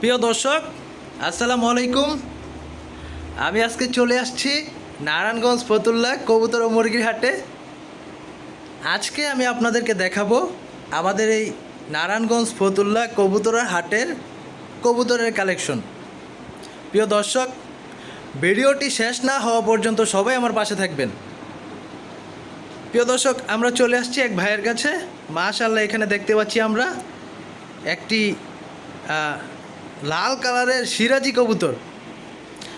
প্রিয় দর্শক, আসসালামু আলাইকুম। আমি আজকে চলে আসছি নারায়ণগঞ্জ ফতুল্লা কবুতর ও মুরগির হাটে। আজকে আমি আপনাদেরকে দেখাবো আমাদের এই নারায়ণগঞ্জ ফতুল্লা কবুতরের হাটের কবুতরের কালেকশন। প্রিয় দর্শক, ভিডিওটি শেষ না হওয়া পর্যন্ত সবাই আমার পাশে থাকবেন। প্রিয় দর্শক, আমরা চলে আসছি এক ভাইয়ের কাছে। মাশাল্লাহ এখানে দেখতে পাচ্ছি আমরা একটি লাল কালারের সিরাজি কবুতর।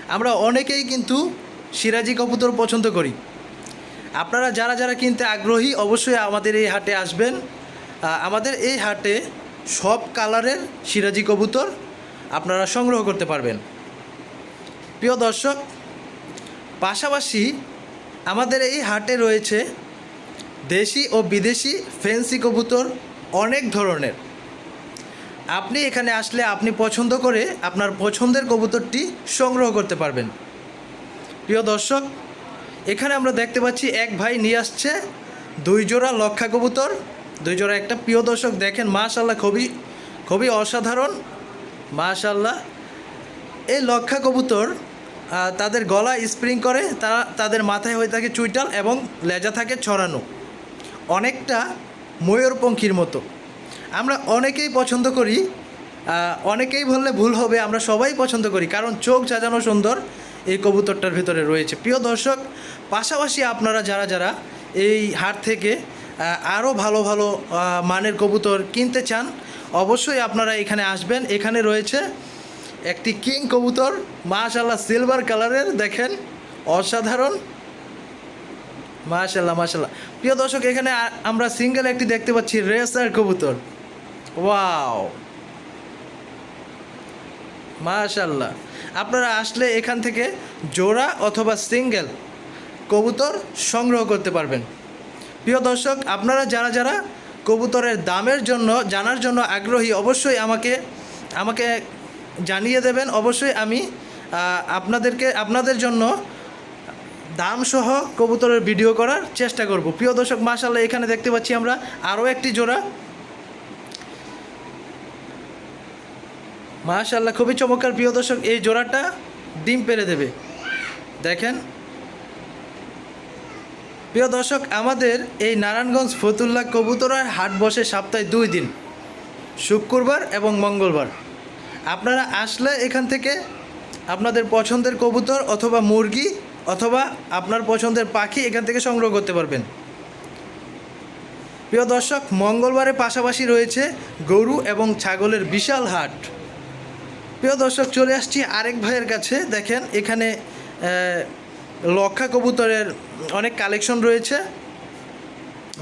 আমরা অনেকেই কিন্তু সিরাজি কবুতর পছন্দ করি। আপনারা যারা যারা কিনতে আগ্রহী অবশ্যই আমাদের এই হাটে আসবেন। আমাদের এই হাটে সব কালারের সিরাজি কবুতর আপনারা সংগ্রহ করতে পারবেন। প্রিয় দর্শক, পাশাপাশি আমাদের এই হাটে রয়েছে দেশি ও বিদেশি ফেন্সি কবুতর অনেক ধরনের। আপনি এখানে আসলে আপনি পছন্দ করে আপনার পছন্দের কবুতরটি সংগ্রহ করতে পারবেন। প্রিয় দর্শক, এখানে আমরা দেখতে পাচ্ছি এক ভাই নিয়ে আসছে দুই জোড়া লক্ষা কবুতর। দুই জোড়া একটা, প্রিয় দর্শক দেখেন মাশাল্লাহ খুবই খুবই অসাধারণ। মাশাল্লাহ এই লক্ষা কবুতর তাদের গলা স্প্রিং করে, তারা, তাদের মাথায় হয়ে থাকে চুইটাল এবং লেজা থাকে ছড়ানো। অনেকটা ময়ূর ময়ূরপঙ্খীর মতো। আমরা অনেকেই পছন্দ করি অনেকেই বললে ভুল হবে, আমরা সবাই পছন্দ করি, কারণ চোখ সাজানো সুন্দর এই কবুতরটার ভিতরে রয়েছে। প্রিয় দর্শক, পাশাপাশি আপনারা যারা যারা এই হাট থেকে আরও ভালো ভালো মানের কবুতর কিনতে চান, অবশ্যই আপনারা এখানে আসবেন। এখানে রয়েছে একটি কিং কবুতর মাশাল্লাহ সিলভার কালারের, দেখেন, অসাধারণ। মাশাল্লাহ মাশাল্লাহ প্রিয় দর্শক, এখানে আমরা সিঙ্গেল একটি দেখতে পাচ্ছি রেসার কবুতর। ওয়াও মাশাল্লাহ আপনারা আসলে এখান থেকে জোড়া অথবা সিঙ্গেল কবুতর সংগ্রহ করতে পারবেন। প্রিয় দর্শক, আপনারা যারা যারা কবুতরের দামের জন্য, জানার জন্য আগ্রহী, অবশ্যই আমাকে আমাকে জানিয়ে দেবেন। অবশ্যই আমি আপনাদেরকে, আপনাদের জন্য দাম সহ কবুতরের ভিডিও করার চেষ্টা করব। প্রিয় দর্শক মাশাল্লাহ এখানে দেখতে পাচ্ছি আমরা আরও একটি জোড়া মাশাল্লাহ খুবই চমৎকার। প্রিয় দর্শক, এই জোড়াটা ডিম পেরে দেবে। দেখেন। প্রিয় দর্শক, আমাদের এই নারায়ণগঞ্জ ফতুল্লা কবুতরার হাট বসে সপ্তাহে দুই দিন। শুক্রবার এবং মঙ্গলবার। আপনারা আসলে এখান থেকে আপনাদের পছন্দের কবুতর অথবা মুরগি অথবা আপনার পছন্দের পাখি এখান থেকে সংগ্রহ করতে পারবেন। প্রিয় দর্শক মঙ্গলবারের পাশাপাশি রয়েছে গরু এবং ছাগলের বিশাল হাট। প্রিয় দর্শক, চলে আসছি আরেক ভাইয়ের কাছে। দেখেন, এখানে লক্ষা কবুতরের অনেক কালেকশন রয়েছে।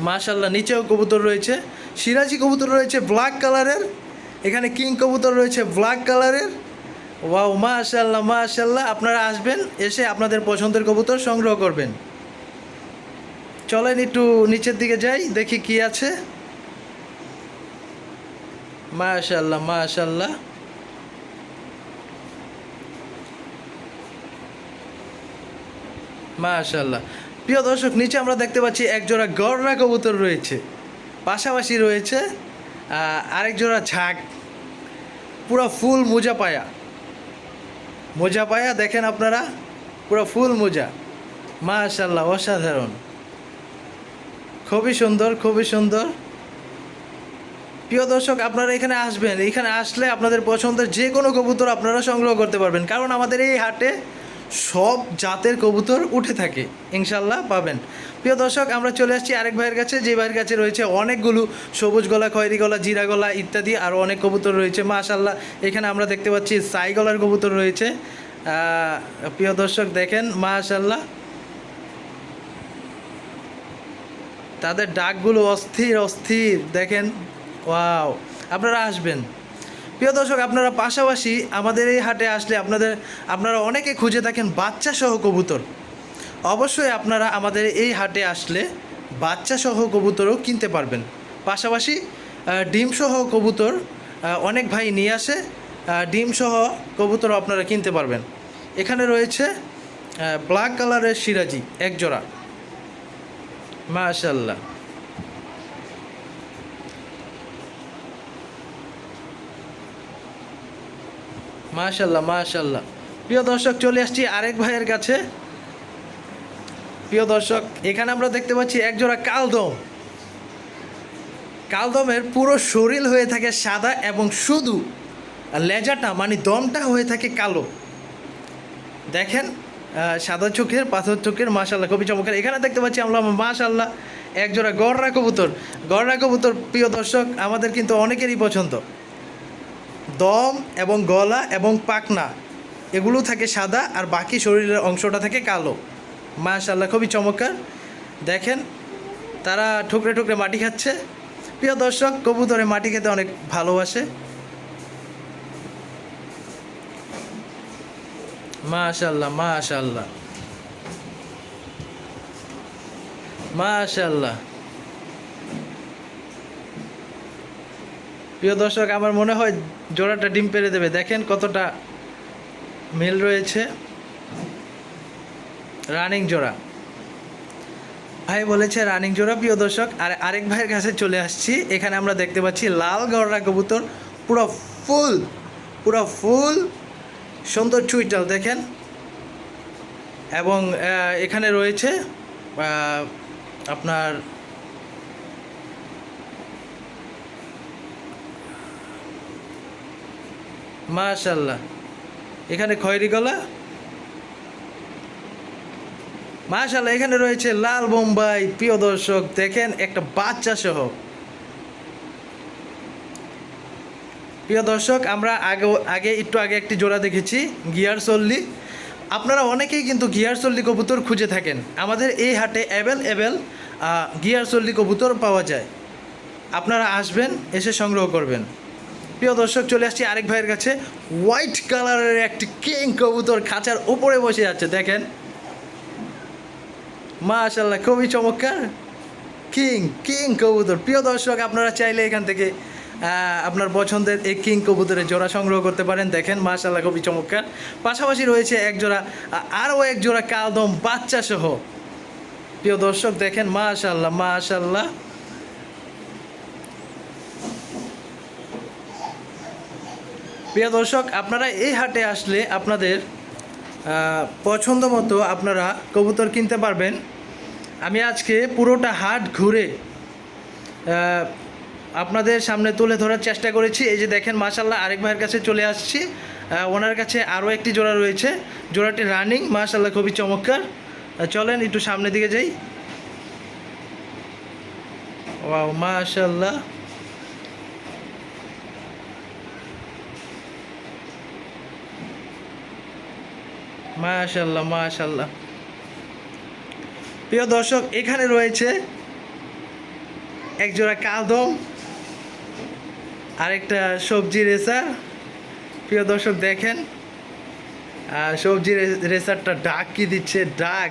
মাশাল্লাহ নিচেও কবুতর রয়েছে। সিরাজি কবুতর রয়েছে ব্ল্যাক কালারের। এখানে কিং কবুতর রয়েছে ব্ল্যাক কালারের। ওয়াও মাশাল্লাহ মাশাল্লাহ আপনারা আসবেন, এসে আপনাদের পছন্দের কবুতর সংগ্রহ করবেন। চলেন একটু নিচের দিকে যাই, দেখি কি আছে। মাশাল্লাহ মাশাল্লাহ মাশাল্লাহ প্রিয় দর্শক, নিচে আমরা দেখতে পাচ্ছি এক জোড়া গড়রা কবুতর রয়েছে। পাশাপাশি রয়েছে আরেক জোড়া ঝাঁক। পুরো ফুল মোজা পায়া। মোজা পায়া, দেখেন আপনারা, পুরো ফুল মোজা। মাশাল্লাহ অসাধারণ। খুবই সুন্দর খুবই সুন্দর। প্রিয় দর্শক, আপনারা এখানে আসবেন। এখানে আসলে আপনাদের পছন্দের যে কোনো কবুতর আপনারা সংগ্রহ করতে পারবেন। কারণ আমাদের এই হাটে সব জাতের কবুতর উঠে থাকে। ইনশাল্লাহ পাবেন। প্রিয় দর্শক, আমরা চলে আসছি আরেক ভাইয়ের কাছে। যে ভাইয়ের কাছে রয়েছে অনেকগুলো সবুজ গলা, খয়েরি গলা, জিরা গলা ইত্যাদি আরও অনেক কবুতর রয়েছে। মাশাল্লাহ এখানে আমরা দেখতে পাচ্ছি সাই গলার কবুতর রয়েছে। প্রিয় দর্শক, দেখেন মাশাল্লাহ তাদের ডাকগুলো অস্থির অস্থির। দেখেন, ওয়াও। আপনারা আসবেন। প্রিয় দর্শক, আপনারা পাশাপাশি আমাদের এই হাটে আসলে আপনাদের, আপনারা অনেকে খুঁজে থাকেন বাচ্চা সহ কবুতর। অবশ্যই আপনারা আমাদের এই হাটে আসলে বাচ্চা সহ কবুতরও কিনতে পারবেন। পাশাপাশি ডিম সহ কবুতর অনেক ভাই নিয়ে আসে ডিম সহ কবুতর আপনারা কিনতে পারবেন। এখানে রয়েছে ব্ল্যাক কালারের সিরাজি এক জোড়া মাশাল্লাহ মাশাল্লাহ মাশাল্লাহ প্রিয় দর্শক, চলে আসছি আরেক ভাইয়ের কাছে। প্রিয় দর্শক, এখানে আমরা দেখতে পাচ্ছি একজোড়া কালদম। কালদমের পুরো শরীর হয়ে থাকে সাদা এবং শুধু লেজাটা মানে দমটা হয়ে থাকে কালো। দেখেন সাদা চোখের, পাথর চোখের মাশাল্লাহ খুবই চমৎকার। এখানে দেখতে পাচ্ছি আমরা মাশাল্লাহ একজোড়া গড়রা কবুতর। গড়রা কবুতর, প্রিয় দর্শক, আমাদের কিন্তু অনেকেরই পছন্দ। দম এবং গলা এবং পাকনা এগুলো থাকে সাদা আর বাকি শরীরের অংশটা থাকে কালো। মাশাল্লাহ খুবই চমৎকার। দেখেন, তারা ঠুকরে ঠুকরে মাটি খাচ্ছে। প্রিয় দর্শক, কবুতরে মাটি খেতে অনেক ভালোবাসে। মাশাল্লাহ মাশাল্লাহ মাশাল্লাহ প্রিয় দর্শক, আমার মনে হয় জোড়াটা ডিম পেরে দেবে। দেখেন কতটা মিল রয়েছে। রানিং জোড়া। ভাই বলেছে রানিং জোড়া, প্রিয় দর্শক। আর আরেক ভাইয়ের কাছে চলে আসছি। এখানে আমরা দেখতে পাচ্ছি লাল গড়রা কবুতর। পুরো ফুল পুরো ফুল। সুন্দর চুইটাল, দেখেন। এবং এখানে রয়েছে আপনার মাশাল্লাহ এখানে খয়েরি গলা? মাশাল্লাহ এখানে রয়েছে লাল বোম্বাই। প্রিয় দর্শক, দেখেন একটা বাচ্চা সহ। প্রিয় দর্শক, আমরা আগে আগে, একটু আগে একটি জোড়া দেখেছি, গিয়ার চল্লি। আপনারা অনেকেই কিন্তু গিয়ার চল্লি কবুতর খুঁজে থাকেন। আমাদের এই হাটে অ্যাভেল গিয়ার চল্লি কবুতর পাওয়া যায়। আপনারা আসবেন, এসে সংগ্রহ করবেন। প্রিয় দর্শক, চলে আসছি আরেক ভাইয়ের কাছে। হোয়াইট কালারের একটি কিং কবুতর খাঁচার উপরে বসে যাচ্ছে, দেখেন। মাশাল্লাহ খুবই চমৎকার। কিং কিং কবুতর। প্রিয় দর্শক, আপনারা চাইলে এখান থেকে আপনার পছন্দের এই কিং কবুতরের জোড়া সংগ্রহ করতে পারেন। দেখেন মাশাল্লাহ খুবই চমৎকার। পাশাপাশি রয়েছে এক জোড়া আরও এক জোড়া কালদম বাচ্চা সহ প্রিয় দর্শক, দেখেন মাশাল্লাহ মাশাল্লাহ প্রিয় দর্শক, আপনারা এই হাটে আসলে আপনাদের পছন্দ মতো আপনারা কবুতর কিনতে পারবেন। আমি আজকে পুরোটা হাট ঘুরে আপনাদের সামনে তুলে ধরার চেষ্টা করেছি। এই যে দেখেন মাশাল্লাহ আরেক ভাইয়ের কাছে চলে আসছি। ওনার কাছে আরও একটি জোড়া রয়েছে। জোড়াটি রানিং মাশাল্লাহ খুবই চমৎকার। চলেন, একটু সামনের দিকে যাই। ও মাশাল্লাহ মাশাল্লাহ মাশাল্লাহ প্রিয় দর্শক, এখানে রয়েছে একজোড়া কালদম, আরেকটা সবজি রেসার। প্রিয় দর্শক, দেখেন। সবজি রেসারটা ডাক কি দিচ্ছে? ডাক।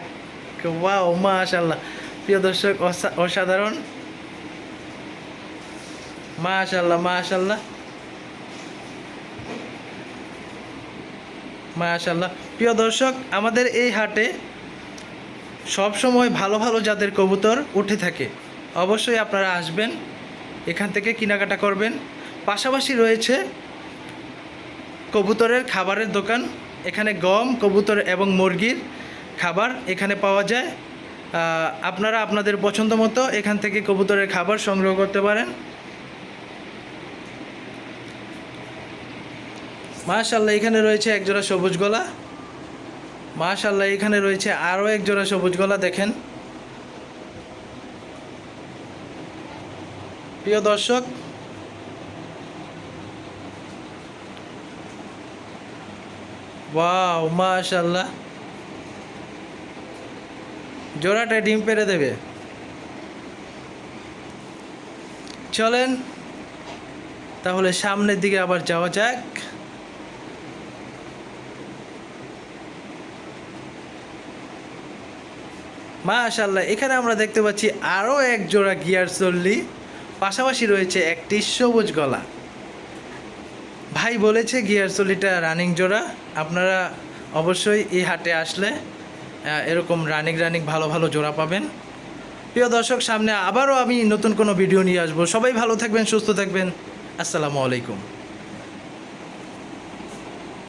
বা ও মাশাল্লাহ প্রিয় দর্শক, অসা- অসাধারণ। মাশাল্লাহ মাশাল্লাহ মাশাল্লাহ প্রিয় দর্শক, আমাদের এই হাটে সব সময় ভালো ভালো জাতের কবুতর উঠে থাকে। অবশ্যই আপনারা আসবেন, এখান থেকে কেনাকাটা করবেন। পাশাপাশি রয়েছে কবুতরের খাবারের দোকান। এখানে গম, কবুতর এবং মুরগির খাবার এখানে পাওয়া যায়। আপনারা আপনাদের পছন্দ মতো এখান থেকে কবুতরের খাবার সংগ্রহ করতে পারেন। মাশাল্লাহ এখানে রয়েছে এক জোড়া সবুজ গলা। মাশাল্লাহ এখানে রয়েছে আরও এক জোড়া সবুজ গলা, দেখেন। প্রিয় দর্শক, ওয়াও মাশাল্লাহ জোড়াটা ডিম পেরে দেবে। চলেন, তাহলে সামনের দিকে আবার যাওয়া যাক। মাশাল্লাহ এখানে আমরা দেখতে পাচ্ছি আরও এক জোড়া গিয়ার চল্লি, পাশাপাশি রয়েছে একটি সবুজ গলা। ভাই বলেছে গিয়ার চল্লিটা রানিং জোড়া, আপনারা অবশ্যই এই হাটে আসলে এরকম রানিং রানিং ভালো ভালো জোড়া পাবেন। প্রিয় দর্শক, সামনে আবারও আমি নতুন কোনো ভিডিও নিয়ে আসব। সবাই ভালো থাকবেন, সুস্থ থাকবেন। আসসালামু আলাইকুম।